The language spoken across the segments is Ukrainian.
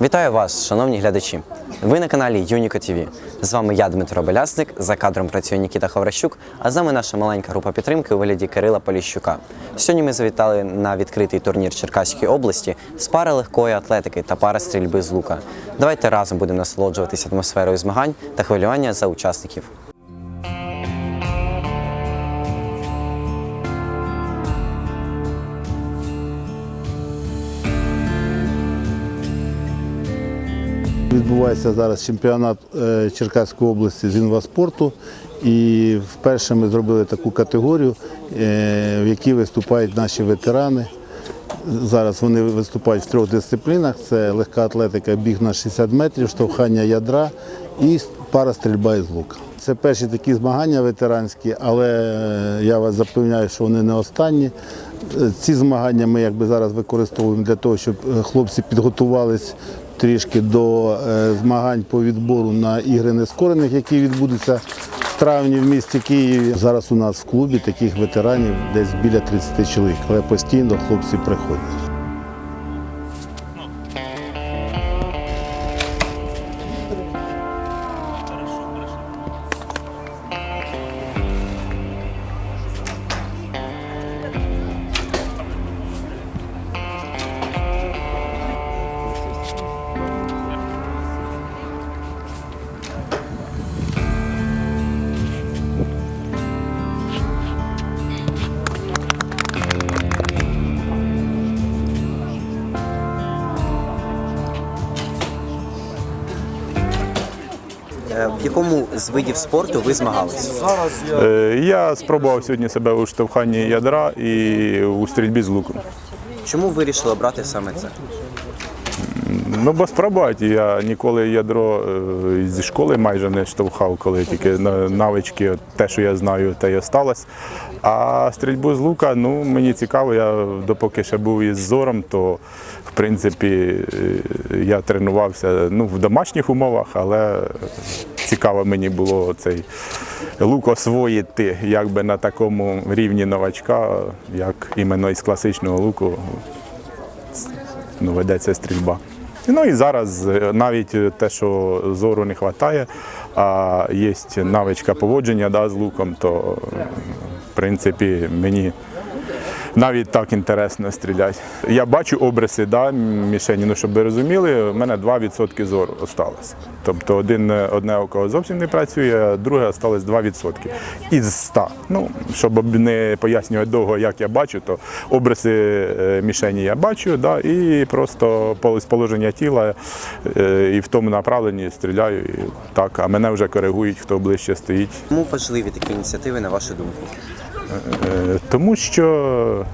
Вітаю вас, шановні глядачі. Ви на каналі Юніко ТВ. З вами я, Дмитро Белясник. За кадром працює Нікіта Хавращук, а з нами наша маленька група підтримки у вигляді Кирила Поліщука. Сьогодні ми завітали на відкритий турнір Черкаської області з пари легкої атлетики та пара стрільби з лука. Давайте разом будемо насолоджуватися атмосферою змагань та хвилювання за учасників. Відбувається зараз чемпіонат е, Черкаської області з інваспорту. І вперше ми зробили таку категорію, е, в якій виступають наші ветерани. Зараз вони виступають в трьох дисциплінах: це легка атлетика, біг на 60 метрів, штовхання ядра і пара стрільба із лука. Це перші такі змагання ветеранські, але е, я вас запевняю, що вони не останні. Ці змагання ми якби зараз використовуємо для того, щоб хлопці підготувались трішки до е, змагань по відбору на ігри нескорених, які відбудуться в травні в місті Києві. Зараз у нас в клубі таких ветеранів десь біля 30 чоловік, але постійно хлопці приходять. В якому з видів спорту ви змагалися? Е, Я спробував сьогодні себе у штовханні ядра і у стрільбі з луку. Чому вирішили обрати саме це? Ну, бо спробувати. Я ніколи ядро е, зі школи майже не штовхав, коли тільки навички, те, що я знаю, те й осталось. А стрільбу з лука, ну мені цікаво, я допоки ще був із зором, то в принципі е, я тренувався ну, в домашніх умовах, але цікаво мені було цей лук освоїти якби на такому рівні новачка, як іменно із класичного луку ну, ведеться стрільба. Ну і зараз е, навіть е, те, що зору не вистачає, а є навичка поводження да, з луком, то е, в принципі мені навіть так інтересно стріляти. Я бачу обриси да, мішені, ну щоб ви розуміли, в мене 2% зору осталось. Тобто один, одне око зовсім не працює, а друге осталось 2% із 100. Ну, щоб не пояснювати довго, як я бачу, то обриси е, мішені я бачу, да, і просто положення тіла е, і в тому направленні стріляю. І так, а мене вже коригують, хто ближче стоїть. Чому важливі такі ініціативи, на вашу думку? Е, Тому що,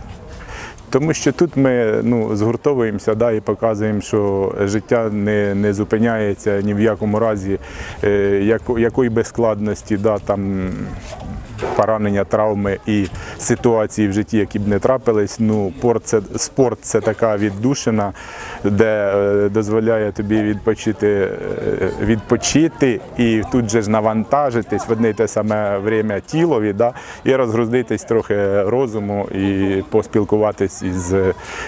тому що тут ми ну, згуртовуємося да, і показуємо, що життя не, не зупиняється ні в якому разі, е, яко, якої би складності, да, там, поранення, травми і ситуації в житті, які б не трапились. Ну, порт це, спорт це така віддушина, де е, дозволяє тобі відпочити, відпочити і тут же ж навантажитись в одне й те саме время тілові, да, і розгрузитись трохи розуму і поспілкуватись із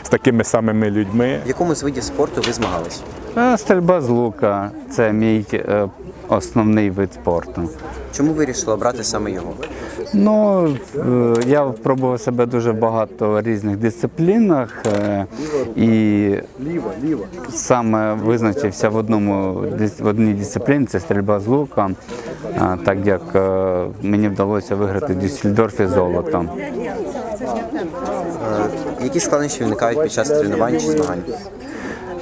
з такими самими людьми. В якому з видів спорту ви змагались? Стрільба з лука це мій е, основний вид спорту. Чому вирішили обрати саме його? Ну, е, я пробував себе дуже багато різних дисциплінах е, і саме визначився в одному в одній дисципліні це стрільба з лука, так як мені вдалося виграти в Дюссельдорфі золото. Які складнощі виникають під час тренувань чи змагань?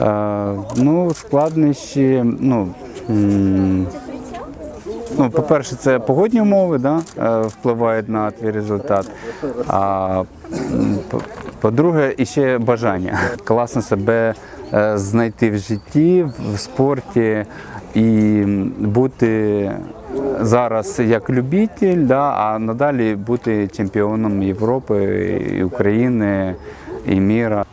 Е, Ну, складнощі, ну. Ну, по-перше, це погодні умови, да, е, впливають на твій результат. А по- по-друге, іще бажання. Класно себе е, знайти в житті, в спорті і бути зараз як любитель, да, а надалі бути чемпіоном Європи, і України і міра.